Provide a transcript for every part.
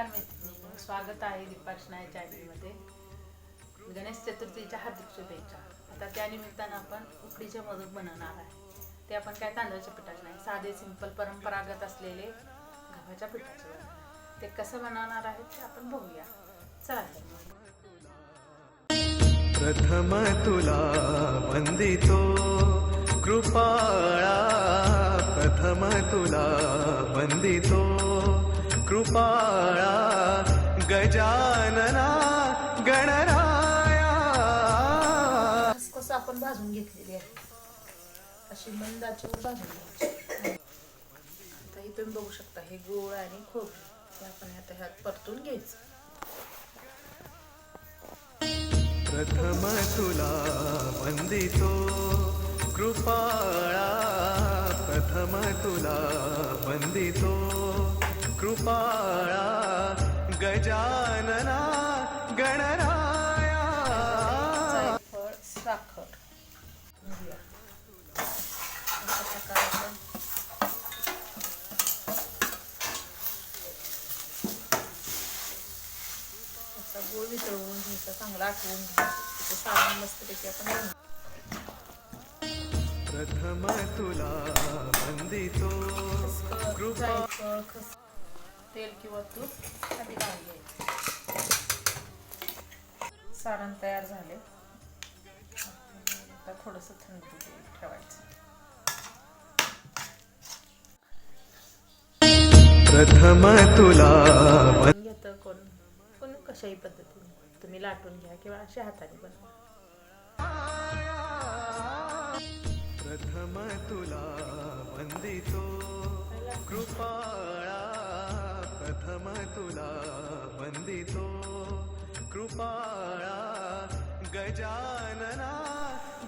नमस्कार मैत्रिणी स्वागत आहे दीपाक्षणा या चॅनलमध्ये. गणेश चतुर्थीच्या हार्दिक शुभेच्छा. आता त्यानिमित्तानं आपण उकडीचे मोदक बनवणार आहे. ते आपण काय तांदळाच्या पिठाचे नाही साधे सिंपल परंपरागत असलेले गव्हाच्या पिठाचे ते कसं बनवणार आहे ते आपण बघूया. चला तर मग. प्रथम तुला वंदितो. कृपाळा प्रथम तुला वंदितो. कृपाळा गजानना गणराया. खसखस आपण भाजून घेतलेली आहे. अशी मंदाचीवर भाजून घ्यायची. आता हे तुम्ही बघू शकता हे गोळ आणि खोबरं. आपण आता ह्यात परतून घ्यायचं. प्रथम तुला वंदितो कृपाळा. प्रथम तुला वंदितो. कृपाळा गजानना गणराया. जायफळ साखर गोळ वितळवून घ्यायचा चांगला आठवून मस्तपैकी आपण प्रथम तुला वंदितो. कृपा तेल किंवा तूप आधी लावून घ्यायचं. सारण तयार झाले. आता थोडंसं थंड ठेवायचं. प्रथम तुला घेतं कोण? कोण? कशाही पद्धतीने. तुम्ही लाटून घ्या किंवा अशा हाताने बनवा. प्रथम तुला वंदितो कृपाळा. प्रथम तुला वंदितो. कृपाळा गजानना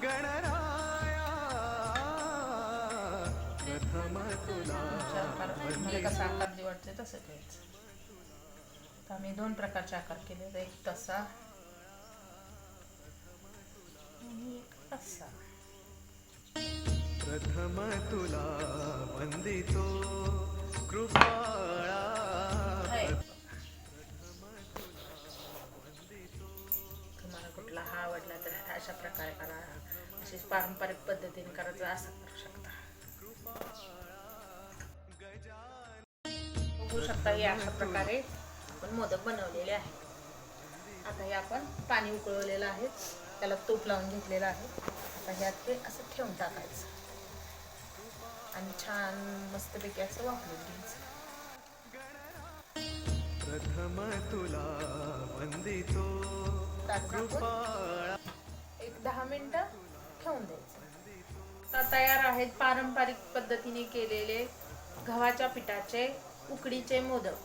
गणराया. प्रथम तुला म्हणजे कसा आकार निवडते तसं घ्यायचं आम्ही दोन प्रकारचे आकार केले एक तसा. आणि एक असा. प्रथम तुला वंदितो. कृपाळा अशा प्रकारे करा. अशी पारंपरिक पद्धतीने करायचं असं करू शकता. बघू शकता हे अशा प्रकारे आपण मोदक बनवलेले आहे आता हे आपण पाणी उकळवलेलं आहे. त्याला तूप लावून घेतलेलं आहे. आता ह्यात ते असं ठेवून टाकायचं. आणि छान मस्तपैकी असं वापरून घ्यायचं. प्रथम तुला वंदितो कृपाळा. एक दहा मिनटं ठेवून द्यायचं. आता तयार आहेत पारंपरिक पद्धतीने केलेले गव्हाच्या पिठाचे उकडीचे मोदक.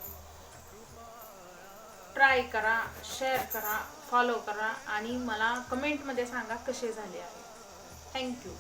ट्राय करा शेअर करा फॉलो करा आणि मला कमेंटमध्ये सांगा कसे झाले आहे. थँक्यू